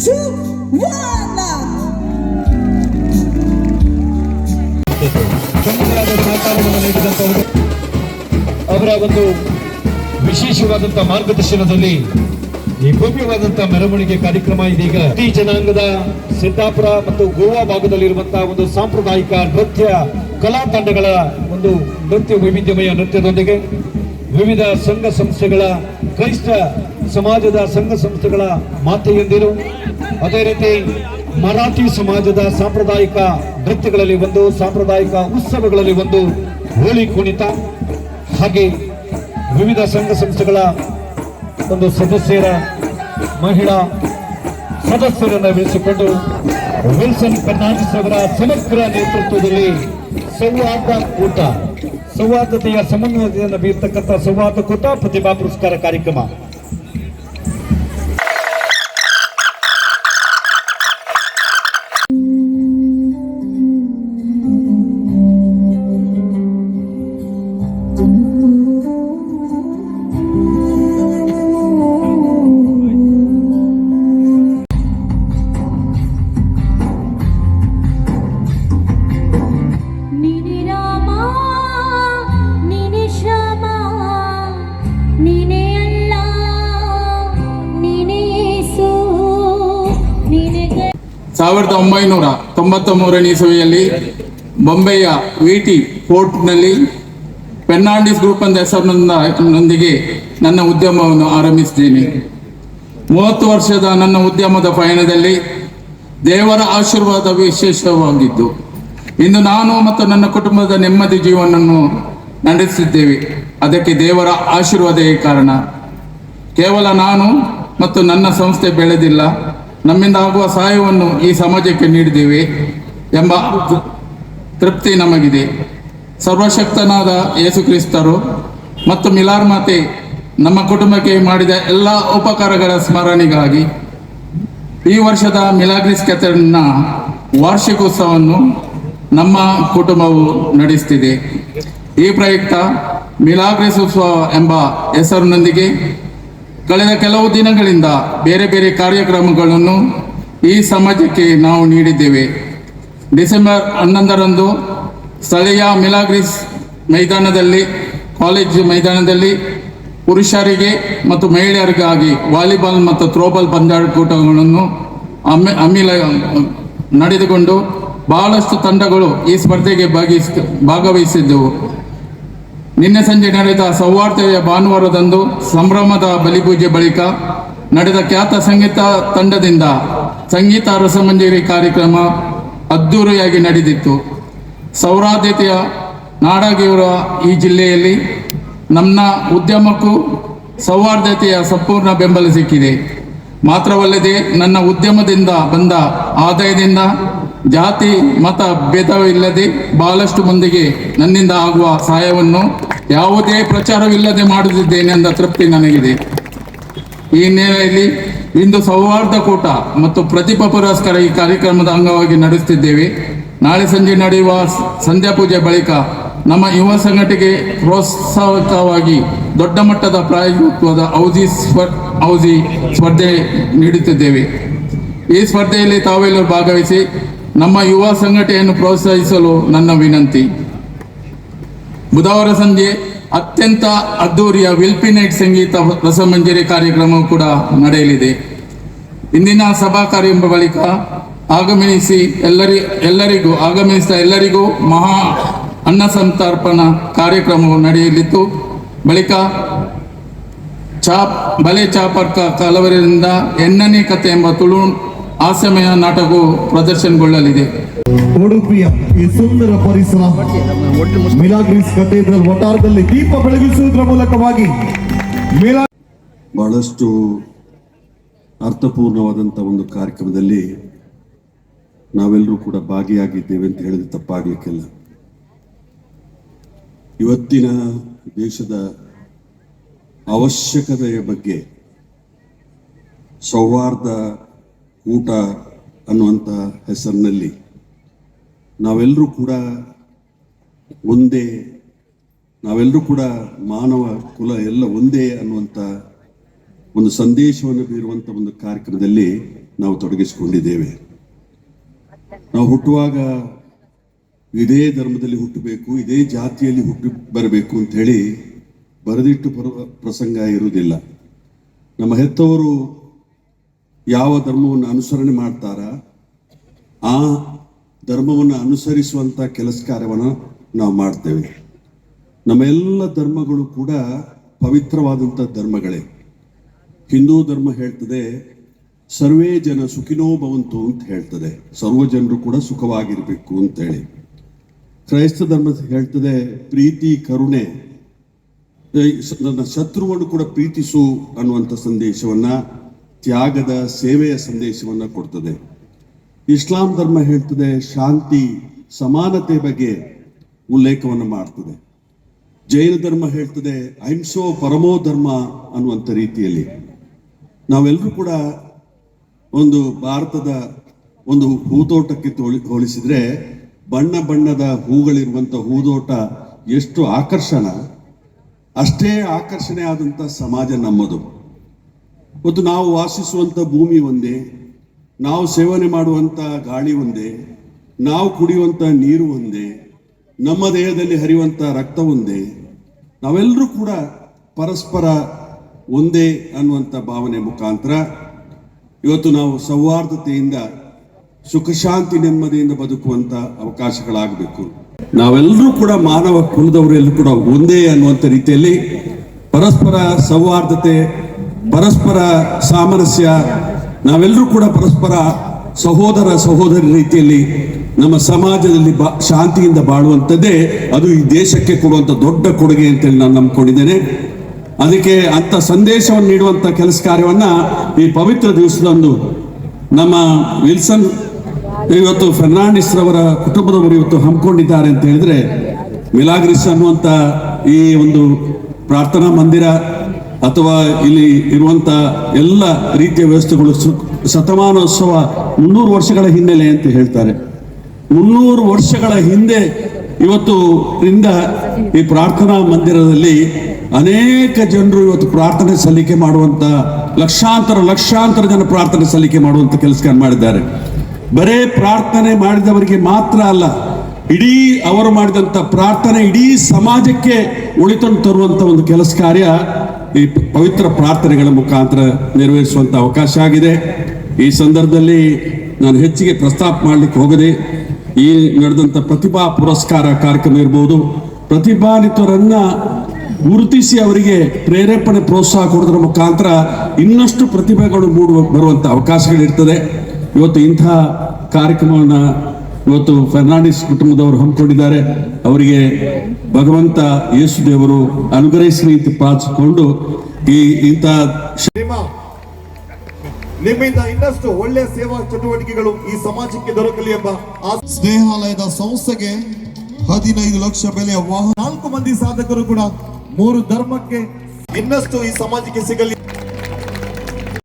two, one. ಅವರ ಒಂದು ವಿಶೇಷವಾದಂತಹ ಮಾರ್ಗದರ್ಶನದಲ್ಲಿ ಈ ಭವ್ಯವಾದಂತಹ ಮೆರವಣಿಗೆ ಕಾರ್ಯಕ್ರಮ ಇದೀಗ ಈ ಜನಾಂಗದ ಸಿದ್ದಾಪುರ ಮತ್ತು ಗೋವಾ ಭಾಗದಲ್ಲಿರುವಂತಹ ಒಂದು ಸಾಂಪ್ರದಾಯಿಕ ನೃತ್ಯ ಕಲಾ ತಂಡಗಳ ಒಂದು ನೃತ್ಯ ವೈವಿಧ್ಯಮಯ ನೃತ್ಯದೊಂದಿಗೆ ವಿವಿಧ ಸಂಘ ಸಂಸ್ಥೆಗಳ ಕ್ರೈಸ್ತ ಸಮಾಜದ ಸಂಘ ಸಂಸ್ಥೆಗಳ ಮಾತೆಯಂದಿರು ಅದೇ ರೀತಿ ಮರಾಠಿ ಸಮಾಜದ ಸಾಂಪ್ರದಾಯಿಕ ನೃತ್ಯಗಳಲ್ಲಿ ಒಂದು, ಸಾಂಪ್ರದಾಯಿಕ ಉತ್ಸವಗಳಲ್ಲಿ ಒಂದು ಹೋಳಿ ಕುಣಿತ, ಹಾಗೆ ವಿವಿಧ ಸಂಘ ಸಂಸ್ಥೆಗಳ ಒಂದು ಸದಸ್ಯರ, ಮಹಿಳಾ ಸದಸ್ಯರನ್ನು ಬೆಳೆಸಿಕೊಂಡು ವಿಲ್ಸನ್ ಫರ್ನಾಂಡಿಸ್ ಅವರ ಸಮಗ್ರ ನೇತೃತ್ವದಲ್ಲಿ ಸಂವಾದ ಕೂಟ, ಸಂವಾದತೆಯ ಸಮನ್ವಯತೆಯನ್ನು ಬೀರ್ತಕ್ಕಂಥ ಸಂವಾದ ಕೂಟ, ಪ್ರತಿಭಾ ಪುರಸ್ಕಾರ ಕಾರ್ಯಕ್ರಮ. ಸಾವಿರದ ಒಂಬೈನೂರ ತೊಂಬತ್ತ ಮೂರನೇ ಇಸವಿಯಲ್ಲಿ ಬೊಂಬೆಯ ವಿಟಿ ಫೋರ್ಟ್ನಲ್ಲಿ ಫೆರ್ನಾಂಡಿಸ್ ಗ್ರೂಪ್ ಅಂತ ಹೆಸರಿನೊಂದಿಗೆ ನನ್ನ ಉದ್ಯಮವನ್ನು ಆರಂಭಿಸಿದ್ದೇನೆ. ಮೂವತ್ತು ವರ್ಷದ ನನ್ನ ಉದ್ಯಮದ ಪಯಣದಲ್ಲಿ ದೇವರ ಆಶೀರ್ವಾದ ವಿಶೇಷವಾಗಿದ್ದು, ಇಂದು ನಾನು ಮತ್ತು ನನ್ನ ಕುಟುಂಬದ ನೆಮ್ಮದಿ ಜೀವನವನ್ನು ನಡೆಸಿದ್ದೇವೆ ಅದಕ್ಕೆ ದೇವರ ಆಶೀರ್ವಾದವೇ ಕಾರಣ. ಕೇವಲ ನಾನು ಮತ್ತು ನನ್ನ ಸಂಸ್ಥೆ ಬೆಳೆದಿಲ್ಲ. ನಮ್ಮಿಂದ ಆಗುವ ಸಹಾಯವನ್ನು ಈ ಸಮಾಜಕ್ಕೆ ನೀಡಿದ್ದೇವೆ ಎಂಬ ತೃಪ್ತಿ ನಮಗಿದೆ. ಸರ್ವಶಕ್ತನಾದ ಯೇಸು ಕ್ರಿಸ್ತರು ಮತ್ತು ಮಿಲಾರ್ ಮಾತೆ ನಮ್ಮ ಕುಟುಂಬಕ್ಕೆ ಮಾಡಿದ ಎಲ್ಲ ಉಪಕಾರಗಳ ಸ್ಮರಣೆಗಾಗಿ ಈ ವರ್ಷದ ಮಿಲಾಗ್ರಿಸ್ ಕೆಥಡ್ನ ವಾರ್ಷಿಕೋತ್ಸವವನ್ನು ನಮ್ಮ ಕುಟುಂಬವು ನಡೆಸುತ್ತಿದೆ ಈ ಪ್ರಯುಕ್ತ ಮಿಲಾಗ್ರಿಸ್ ಉತ್ಸವ ಎಂಬ ಹೆಸರಿನೊಂದಿಗೆ ಕಳೆದ ಕೆಲವು ದಿನಗಳಿಂದ ಬೇರೆ ಬೇರೆ ಕಾರ್ಯಕ್ರಮಗಳನ್ನು ಈ ಸಮಾಜಕ್ಕೆ ನಾವು ನೀಡಿದ್ದೇವೆ. ಡಿಸೆಂಬರ್ ಹನ್ನೊಂದರಂದು ಸ್ಥಳೀಯ ಮಿಲಾಗ್ರಿಸ್ ಮೈದಾನದಲ್ಲಿ, ಕಾಲೇಜು ಮೈದಾನದಲ್ಲಿ ಪುರುಷರಿಗೆ ಮತ್ತು ಮಹಿಳೆಯರಿಗಾಗಿ ವಾಲಿಬಾಲ್ ಮತ್ತು ಥ್ರೋಬಾಲ್ ಪಂದ್ಯಾಟಗಳನ್ನು ಅಮ್ಮಿ ಅಮ್ಮಿಲ ನಡೆದುಕೊಂಡು ಬಹಳಷ್ಟು ತಂಡಗಳು ಈ ಸ್ಪರ್ಧೆಗೆ ಭಾಗಿಸ್, ಭಾಗವಹಿಸಿದ್ದವು. ನಿನ್ನೆ ಸಂಜೆ ನಡೆದ ಸೌಹಾರ್ದೆಯ ಭಾನುವಾರದಂದು ಸಂಭ್ರಮದ ಬಲಿಪೂಜೆ ಬಳಿಕ ನಡೆದ ಖ್ಯಾತ ಸಂಗೀತ ತಂಡದಿಂದ ಸಂಗೀತ ರಸಮಂಜರಿ ಕಾರ್ಯಕ್ರಮ ಅದ್ಧೂರಿಯಾಗಿ ನಡೆದಿತ್ತು. ಸೌರಾದ್ಯತೆಯ ನಾಡಾಗಿರುವ ಈ ಜಿಲ್ಲೆಯಲ್ಲಿ ನಮ್ಮ ಉದ್ಯಮಕ್ಕೂ ಸೌಹಾರ್ದತೆಯ ಸಂಪೂರ್ಣ ಬೆಂಬಲ ಸಿಕ್ಕಿದೆ. ಮಾತ್ರವಲ್ಲದೆ ನನ್ನ ಉದ್ಯಮದಿಂದ ಬಂದ ಆದಾಯದಿಂದ ಜಾತಿ, ಮತ, ಭೇದವಿಲ್ಲದೆ ಬಹಳಷ್ಟು ಮಂದಿಗೆ ನನ್ನಿಂದ ಆಗುವ ಸಹಾಯವನ್ನು ಯಾವುದೇ ಪ್ರಚಾರವಿಲ್ಲದೆ ಮಾಡುತ್ತಿದ್ದೇನೆ ಎಂದ ತೃಪ್ತಿ ನನಗಿದೆ. ಈ ಹಿನ್ನೆಲೆಯಲ್ಲಿ ಇಂದು ಸೌಹಾರ್ದ ಕೂಟ ಮತ್ತು ಪ್ರತಿಭಾ ಪುರಸ್ಕಾರ ಈ ಕಾರ್ಯಕ್ರಮದ ಅಂಗವಾಗಿ ನಡೆಸುತ್ತಿದ್ದೇವೆ. ನಾಳೆ ಸಂಜೆ ನಡೆಯುವ ಸಂಧ್ಯಾ ಪೂಜೆ ಬಳಿಕ ನಮ್ಮ ಯುವ ಸಂಘಟನೆಗೆ ಪ್ರೋತ್ಸಾಹಕವಾಗಿ ದೊಡ್ಡ ಮಟ್ಟದ ಪ್ರಾಯೋಗಿಕವಾದ ಔಜಿ ಸ್ಪರ್ ಔಜಿ ಸ್ಪರ್ಧೆ ನೀಡುತ್ತಿದ್ದೇವೆ. ಈ ಸ್ಪರ್ಧೆಯಲ್ಲಿ ತಾವೆಲ್ಲರೂ ಭಾಗವಹಿಸಿ ನಮ್ಮ ಯುವ ಸಂಘಟನೆಯನ್ನು ಪ್ರೋತ್ಸಾಹಿಸಲು ನನ್ನ ವಿನಂತಿ. ಬುಧವಾರ ಸಂಜೆ ಅತ್ಯಂತ ಅದ್ದೂರಿಯ ವಿಲ್ಪಿ ನೈಟ್ ಸಂಗೀತ ರಸಮಂಜರಿ ಕಾರ್ಯಕ್ರಮವು ಕೂಡ ನಡೆಯಲಿದೆ. ಇಂದಿನ ಸಭಾ ಕಾರ್ಯ ಬಳಿಕ ಆಗಮನಿಸಿ ಎಲ್ಲರಿ, ಎಲ್ಲರಿಗೂ, ಆಗಮಿಸಿದ ಎಲ್ಲರಿಗೂ ಮಹಾ ಅನ್ನ ಸಂತರ್ಪಣಾ ಕಾರ್ಯಕ್ರಮವು ನಡೆಯಲಿತ್ತು. ಬಳಿಕ ಚಾಪ್, ಬಲೆ ಚಾಪರ್ಕ ಕಲವರಿಂದ ಎಣ್ಣನೆ ಕಥೆ ಎಂಬ ತುಳು ಹಾಸ್ಯಮಯ ನಾಟಕವು ಪ್ರದರ್ಶನಗೊಳ್ಳಲಿದೆ. ಉಡುಪಿಯ ಈ ಸುಂದರ ಪರಿಸರ. ಮಿಲಾಗ್ರಿಸ್ ಕಥೀಡ್ರಲ್ ವಟಾರದಲ್ಲಿ ದೀಪ ಬೆಳಗಿಸುವುದರ ಮೂಲಕವಾಗಿ ಮಿಲಾ ಬಹಳಷ್ಟು ಅರ್ಥಪೂರ್ಣವಾದಂತ ಒಂದು ಕಾರ್ಯಕ್ರಮದಲ್ಲಿ ನಾವೆಲ್ಲರೂ ಕೂಡ ಭಾಗಿಯಾಗಿದ್ದೇವೆ ಅಂತ ಹೇಳಿದ್ರೆ ತಪ್ಪಾಗ್ಲಿಕ್ಕಿಲ್ಲ. ಇವತ್ತಿನ ದೇಶದ ಅವಶ್ಯಕತೆಯ ಬಗ್ಗೆ ಸೌಹಾರ್ದ ಊಟ ಅನ್ನುವಂಥ ಹೆಸರಿನಲ್ಲಿ ನಾವೆಲ್ಲರೂ ಕೂಡ ಒಂದೇ ನಾವೆಲ್ಲರೂ ಕೂಡ ಮಾನವ ಕುಲ ಎಲ್ಲ ಒಂದೇ ಅನ್ನುವಂಥ ಒಂದು ಸಂದೇಶವನ್ನು ಬೀರುವಂಥ ಒಂದು ಕಾರ್ಯಕ್ರಮದಲ್ಲಿ ನಾವು ತೊಡಗಿಸಿಕೊಂಡಿದ್ದೇವೆ. ನಾವು ಹುಟ್ಟುವಾಗ ಇದೇ ಧರ್ಮದಲ್ಲಿ ಹುಟ್ಟಬೇಕು, ಇದೇ ಜಾತಿಯಲ್ಲಿ ಹುಟ್ಟಿ ಬರಬೇಕು ಅಂತ ಹೇಳಿ ಬರೆದಿಟ್ಟು ಬರುವ ಪ್ರಸಂಗ ಇರುವುದಿಲ್ಲ. ನಮ್ಮ ಹೆತ್ತವರು ಯಾವ ಧರ್ಮವನ್ನು ಅನುಸರಣೆ ಮಾಡ್ತಾರ, ಆ ಧರ್ಮವನ್ನು ಅನುಸರಿಸುವಂತ ಕೆಲಸ ಕಾರ್ಯವನ್ನು ನಾವು ಮಾಡ್ತೇವೆ. ನಮ್ಮ ಎಲ್ಲ ಧರ್ಮಗಳು ಕೂಡ ಪವಿತ್ರವಾದಂಥ ಧರ್ಮಗಳೇ. ಹಿಂದೂ ಧರ್ಮ ಹೇಳ್ತದೆ, ಸರ್ವೇ ಜನ ಸುಖಿನೋ ಭವಂತು ಅಂತ ಹೇಳ್ತದೆ. ಸರ್ವ ಜನರು ಕೂಡ ಸುಖವಾಗಿರಬೇಕು ಅಂತ ಹೇಳಿ. ಕ್ರೈಸ್ತ ಧರ್ಮ ಹೇಳ್ತದೆ, ಪ್ರೀತಿ, ಕರುಣೆ. ನನ್ನ ಶತ್ರುವನ್ನು ಕೂಡ ಪ್ರೀತಿಸು ಅನ್ನುವಂಥ ಸಂದೇಶವನ್ನ, ತ್ಯಾಗದ ಸೇವೆಯ ಸಂದೇಶವನ್ನ ಕೊಡ್ತದೆ. ಇಸ್ಲಾಂ ಧರ್ಮ ಹೇಳ್ತದೆ, ಶಾಂತಿ, ಸಮಾನತೆ ಬಗ್ಗೆ ಉಲ್ಲೇಖವನ್ನು ಮಾಡ್ತದೆ. ಜೈನ ಧರ್ಮ ಹೇಳ್ತದೆ, ಅಹಿಂಸೋ ಪರಮೋ ಧರ್ಮ ಅನ್ನುವಂಥ ರೀತಿಯಲ್ಲಿ. ನಾವೆಲ್ಲರೂ ಕೂಡ ಒಂದು ಭಾರತದ ಒಂದು ಹೂತೋಟಕ್ಕೆ ತೋಳಿ, ಹೋಲಿಸಿದ್ರೆ ಬಣ್ಣ ಬಣ್ಣದ ಹೂಗಳಿರುವಂಥ ಹೂದೋಟ ಎಷ್ಟು ಆಕರ್ಷಣ. ಅಷ್ಟೇ ಆಕರ್ಷಣೆ ಆದಂಥ ಸಮಾಜ ನಮ್ಮದು. ಮತ್ತು ನಾವು ವಾಸಿಸುವಂಥ ಭೂಮಿ ಒಂದೇ ನಾವು ಸೇವನೆ ಮಾಡುವಂಥ ಗಾಳಿ ಒಂದೇ, ನಾವು ಕುಡಿಯುವಂಥ ನೀರು ಒಂದೇ, ನಮ್ಮ ದೇಹದಲ್ಲಿ ಹರಿಯುವಂಥ ರಕ್ತ ಒಂದೇ, ನಾವೆಲ್ಲರೂ ಕೂಡ ಪರಸ್ಪರ ಒಂದೇ ಅನ್ನುವಂಥ ಭಾವನೆ ಮುಖಾಂತರ ಇವತ್ತು ನಾವು ಸೌಹಾರ್ದತೆಯಿಂದ, ಸುಖಶಾಂತಿ ನೆಮ್ಮದಿಯಿಂದ ಬದುಕುವಂತ ಅವಕಾಶಗಳಾಗಬೇಕು. ನಾವೆಲ್ಲರೂ ಕೂಡ ಮಾನವ ಕುಲದವರೆಲ್ಲರೂ ಕೂಡ ಒಂದೇ ಅನ್ನುವಂಥ ರೀತಿಯಲ್ಲಿ ಪರಸ್ಪರ ಸೌಹಾರ್ದತೆ, ಪರಸ್ಪರ ಸಾಮರಸ್ಯ ನಾವೆಲ್ಲರೂ ಕೂಡ ಪರಸ್ಪರ ಸಹೋದರ ಸಹೋದರಿ ರೀತಿಯಲ್ಲಿ ನಮ್ಮ ಸಮಾಜದಲ್ಲಿ ಬಾ, ಶಾಂತಿಯಿಂದ ಬಾಳುವಂಥದ್ದೇ ಅದು ಈ ದೇಶಕ್ಕೆ ಕೊಡುವಂಥ ದೊಡ್ಡ ಕೊಡುಗೆ ಅಂತೇಳಿ ನಾನು ನಂಬ್ಕೊಂಡಿದ್ದೇನೆ. ಅದಕ್ಕೆ ಅಂಥ ಸಂದೇಶವನ್ನು ನೀಡುವಂಥ ಕೆಲಸ ಕಾರ್ಯವನ್ನು ಈ ಪವಿತ್ರ ದಿವಸದಂದು ನಮ್ಮ ವಿಲ್ಸನ್ ಇವತ್ತು ಫರ್ನಾಂಡಿಸ್ ರವರ ಕುಟುಂಬದವರು ಇವತ್ತು ಹಮ್ಮಿಕೊಂಡಿದ್ದಾರೆ ಅಂತ ಹೇಳಿದ್ರೆ ಮಿಲಾಗ್ರಿಸ್ ಅನ್ನುವಂಥ ಈ ಒಂದು ಪ್ರಾರ್ಥನಾ ಮಂದಿರ ಅಥವಾ ಇಲ್ಲಿ ಇರುವಂತ ಎಲ್ಲ ರೀತಿಯ ವ್ಯವಸ್ಥೆಗಳು ಶತಮಾನೋತ್ಸವ ಮುನ್ನೂರು ವರ್ಷಗಳ ಹಿನ್ನೆಲೆ ಅಂತ ಹೇಳ್ತಾರೆ. ಮುನ್ನೂರು ವರ್ಷಗಳ ಹಿಂದೆ ಇವತ್ತು ರಿಂದ ಈ ಪ್ರಾರ್ಥನಾ ಮಂದಿರದಲ್ಲಿ ಅನೇಕ ಜನರು ಇವತ್ತು ಪ್ರಾರ್ಥನೆ ಸಲ್ಲಿಕೆ ಮಾಡುವಂತ, ಲಕ್ಷಾಂತರ ಲಕ್ಷಾಂತರ ಜನ ಪ್ರಾರ್ಥನೆ ಸಲ್ಲಿಕೆ ಮಾಡುವಂತ ಕೆಲಸ ಮಾಡಿದ್ದಾರೆ. ಬರೇ ಪ್ರಾರ್ಥನೆ ಮಾಡಿದವರಿಗೆ ಮಾತ್ರ ಅಲ್ಲ, ಇಡೀ ಅವರು ಮಾಡಿದಂತ ಪ್ರಾರ್ಥನೆ ಇಡೀ ಸಮಾಜಕ್ಕೆ ಒಳಿತನ್ನು ತರುವಂತ ಒಂದು ಕೆಲಸ ಕಾರ್ಯ ಈ ಪವಿತ್ರ ಪ್ರಾರ್ಥನೆಗಳ ಮುಖಾಂತರ ನೆರವೇರಿಸುವಂತ ಅವಕಾಶ ಆಗಿದೆ. ಈ ಸಂದರ್ಭದಲ್ಲಿ ನಾನು ಹೆಚ್ಚಿಗೆ ಪ್ರಸ್ತಾಪ ಮಾಡಲಿಕ್ಕೆ ಹೋಗದೆ ಈ ನಡೆದಂತ ಪ್ರತಿಭಾ ಪುರಸ್ಕಾರ ಕಾರ್ಯಕ್ರಮ ಇರ್ಬೋದು. ಪ್ರತಿಭಾನ್ವಿತರನ್ನ ಗುರುತಿಸಿ ಅವರಿಗೆ ಪ್ರೇರೇಪಣೆ ಪ್ರೋತ್ಸಾಹ ಕೊಡೋದ್ರ ಮುಖಾಂತರ ಇನ್ನಷ್ಟು ಪ್ರತಿಭೆಗಳು ಮೂಡುವ, ಬರುವಂತ ಅವಕಾಶಗಳಿರ್ತದೆ. ಇವತ್ತು ಇಂತಹ ಕಾರ್ಯಕ್ರಮವನ್ನ ಇವತ್ತು ಫೆರ್ನಾಂಡಿಸ್ ಕುಟುಂಬದವರು ಹಮ್ಮಿಕೊಂಡಿದ್ದಾರೆ. ಅವರಿಗೆ ಭಗವಂತ ಯೇಸು ದೇವರು ಅನುಗ್ರಹಿಸಲಿ ಅಂತ ಪ್ರಾರ್ಥಿಸಿಕೊಂಡು ಈ ಇಂತಹ ನಿಮ್ಮ ನಿಮ್ಮಿಂದ ಇನ್ನಷ್ಟು ಒಳ್ಳೆಯ ಸೇವಾ ಚಟುವಟಿಕೆಗಳು ಈ ಸಮಾಜಕ್ಕೆ ದೊರಕಲಿ ಎಂಬ ಆ- ಸ್ನೇಹಾಲಯದ ಸಂಸ್ಥೆಗೆ ಹದಿನೈದು ಲಕ್ಷ ಬೆಲೆಯ ವಾಹನ ನಾಲ್ಕು ಮಂದಿ ಸಾಧಕರು ಕೂಡ ಮೂರು ಧರ್ಮಕ್ಕೆ ಇನ್ನಷ್ಟು ಈ ಸಮಾಜಕ್ಕೆ ಸಿಗಲಿ.